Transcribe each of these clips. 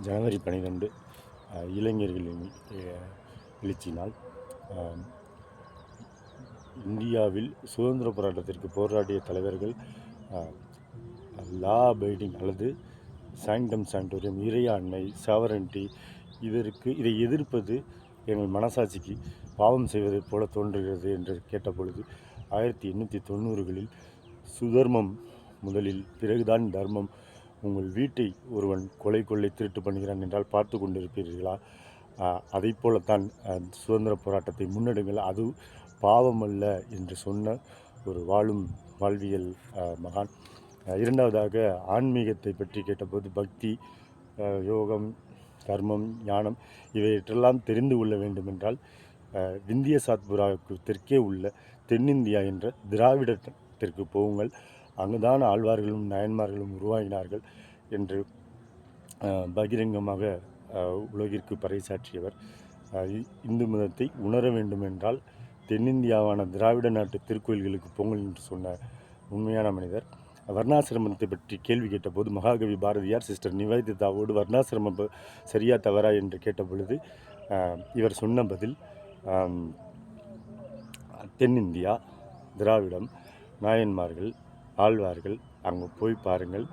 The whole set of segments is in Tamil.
ஜனவரி பன்னிரெண்டு இளைஞர்களின் எழுச்சி நாள் இந்தியாவில் சுதந்திர போராட்டத்திற்கு போராடிய தலைவர்கள் லா அபைடிங் அல்லது சாங்டம் சாங்டோரியம் இறையாண்மை சாவரன்டி இதற்கு இதை எதிர்ப்பது எங்கள் மனசாட்சிக்கு பாவம் செய்வதைப் போல தோன்றுகிறது என்று கேட்டபொழுது ஆயிரத்தி எண்ணூற்றி தொண்ணூறுகளில் சுதர்மம் முதலில் பிறகுதான் தர்மம் உங்கள் வீட்டை ஒருவன் கொலை கொள்ளை திருட்டு பண்ணுகிறான் என்றால் பார்த்து கொண்டிருப்பீர்களா? அதை போலத்தான் சுதந்திர போராட்டத்தை முன்னெடுங்கள். அது பாவமல்ல என்று சொன்ன ஒரு வாழும் வாழ்வியல் மகான். இரண்டாவதாக ஆன்மீகத்தை பற்றி கேட்டபோது பக்தி யோகம் கர்மம் ஞானம் இவையற்றெல்லாம் தெரிந்து கொள்ள வேண்டுமென்றால் விந்திய சாத்புராவுக்கு தெற்கே உள்ள தென்னிந்தியா என்ற திராவிடத்திற்கு போகுங்கள். அங்குதான் ஆழ்வார்களும் நயன்மார்களும் உருவாகினார்கள் என்று பகிரங்கமாக உலகிற்கு பறைசாற்றியவர். இந்து மதத்தை உணர வேண்டுமென்றால் தென்னிந்தியாவான திராவிட நாட்டு திருக்கோயில்களுக்கு பொங்கல் என்று சொன்ன உண்மையான மனிதர். வர்ணாசிரமத்தை பற்றி கேள்வி கேட்டபோது மகாகவி பாரதியார் சிஸ்டர் நிவேதிதாவோடு வர்ணாசிரமம் சரியா தவறா? என்று கேட்டபொழுது இவர் சொன்ன பதில் தென்னிந்தியா திராவிடம் நாயன்மார்கள் ஆழ்வார்கள். அங்கே போய் பாருங்கள்.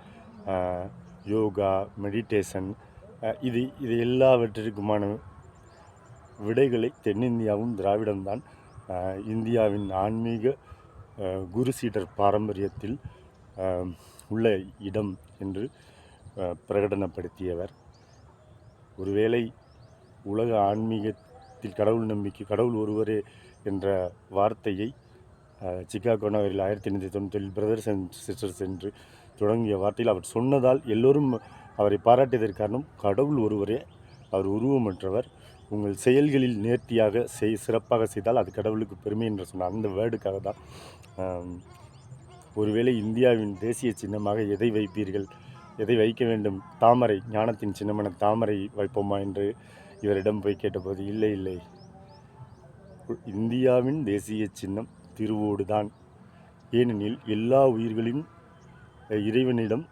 யோகா மெடிடேஷன் இது இது எல்லாவற்றிற்குமான விடைகளை தென்னிந்தியாவும் திராவிடம்தான். இந்தியாவின் ஆன்மீக குரு சீடர் பாரம்பரியத்தில் உள்ள இடம் என்று பிரகடனப்படுத்தியவர். ஒருவேளை உலக ஆன்மீகத்தில் கடவுள் நம்பிக்கை கடவுள் ஒருவரே என்ற வார்த்தையை சிக்காகோ நகரில் ஆயிரத்தி எண்ணூற்றி தொண்ணூற்றில் பிரதர்ஸ் அண்ட் சிஸ்டர்ஸ் என்று தொடங்கிய வார்த்தையில் அவர் சொன்னதால் எல்லோரும் அவரை பாராட்டியதற்கு காரணம் கடவுள் ஒருவரே அவர் உருவமற்றவர். உங்கள் செயல்களில் நேர்த்தியாக செய் சிறப்பாக செய்தால் அது கடவுளுக்கு பெருமை என்று சொன்னார். அந்த வேர்டுக்காக தான் ஒருவேளை இந்தியாவின் தேசிய சின்னமாக எதை வைப்பீர்கள் எதை வைக்க வேண்டும் தாமரை ஞானத்தின் சின்னமான தாமரை வைப்போமா என்று இவரிடம் போய் கேட்டபோது இல்லை இல்லை. இந்தியாவின் தேசிய சின்னம் திருவோடு தான். ஏனெனில் எல்லா உயிர்களின் இறைவனிடம்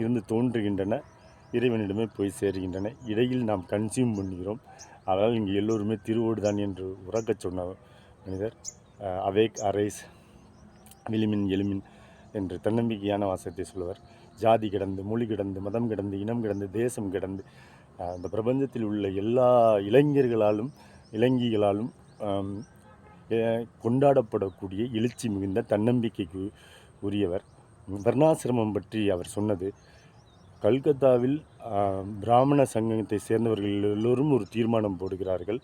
இருந்து தோன்றுகின்றன. இறைவனிடமே போய் சேருகின்றன. இடையில் நாம் கன்சியூம் பண்ணுகிறோம். அதனால் இங்கே எல்லோருமே திருவோடு தான் என்று உறக்கச் சொன்ன மனிதர். அவேக் அரைஸ் விளிமின் எலுமின் என்று தன்னம்பிக்கையான வாசத்தை சொல்லுவார். ஜாதி கிடந்து மொழி கிடந்து மதம் கிடந்து இனம் கிடந்து தேசம் கிடந்து அந்த பிரபஞ்சத்தில் உள்ள எல்லா இளைஞர்களாலும் இளைஞிகளாலும் கொண்டாடப்படக்கூடிய எழுச்சி மிகுந்த தன்னம்பிக்கைக்கு உரியவர். வர்ணாசிரமம் பற்றி அவர் சொன்னது கல்கத்தாவில் பிராமண சங்கத்தை சேர்ந்தவர்கள் எல்லோரும் ஒரு தீர்மானம் போடுகிறார்கள்.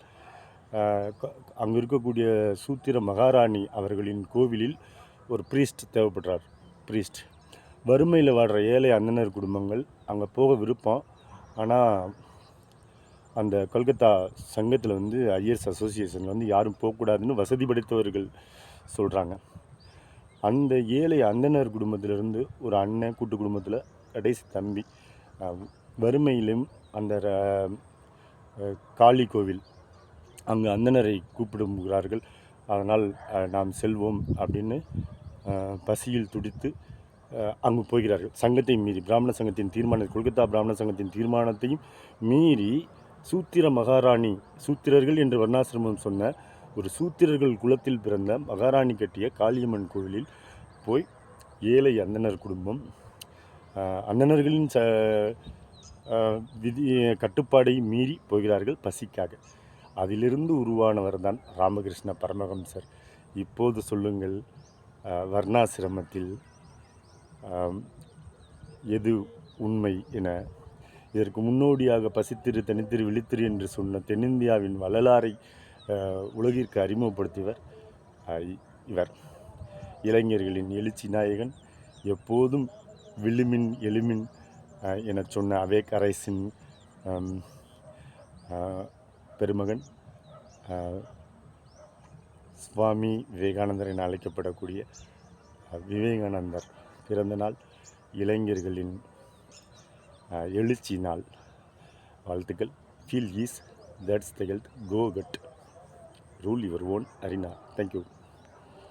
அங்கு இருக்கக்கூடிய சூத்திர மகாராணி அவர்களின் கோவிலில் ஒரு ப்ரீஸ்ட் தேவைப்படுறார். ப்ரீஸ்ட் வறுமையில் வாடுற ஏழை அந்தனர் குடும்பங்கள் அங்கே போக விருப்பம். ஆனால் அந்த கொல்கத்தா சங்கத்தில் வந்து ஐஎஸ் அசோசியேஷனில் வந்து யாரும் போகக்கூடாதுன்னு வசதி படைத்தவர்கள் சொல்கிறாங்க அந்த ஏழை அந்தனர் குடும்பத்திலிருந்து ஒரு அண்ணன் கூட்டு குடும்பத்தில் கடைசி தம்பி. வறுமையிலும் அந்த ர- காளி கோவில் அங்கு அந்தனரை கூப்பிடுகிறார்கள். அதனால் நாம் செல்வோம் அப்படின்னு பசியில் துடித்து அங்கு போகிறார்கள். சங்கத்தை மீறி பிராமண சங்கத்தின் தீர்மானம் கொல்கத்தா பிராமண சங்கத்தின் தீர்மானத்தையும் மீறி சூத்திர மகாராணி சூத்திரர்கள் என்று வர்ணாசிரமம் சொன்ன ஒரு சூத்திரர்கள் குலத்தில் பிறந்த மகாராணி கட்டிய காளியம்மன் கோவிலில் போய் ஏழை அந்தனர் குடும்பம் அந்தனர்களின் அந்தணர்களின் ச விதி கட்டுப்பாடை மீறி போகிறார்கள் பசிக்காக. அதிலிருந்து உருவானவர் தான் ராமகிருஷ்ண பரமஹம்சர். இப்போது சொல்லுங்கள் வர்ணாசிரமத்தில் எது உண்மை என? இதற்கு முன்னோடியாக பசித்திரு தனித்திரு விழித்திரு என்று சொன்ன தென்னிந்தியாவின் வள்ளலாரை உலகிற்கு அறிமுகப்படுத்தியவர் இவர். இளைஞர்களின் எழுச்சி நாயகன் எப்போதும் விழுமின் எழுமின் என எனச் சொன்ன அவேக் அரசின் பெருமகன் சுவாமி விவேகானந்தர் என அழைக்கப்படக்கூடிய விவேகானந்தர் பிறந்த நாள் இளைஞர்களின் எழுச்சி நாள். வாழ்த்துக்கள். Feel is that's the health go cut rule your own arena thank you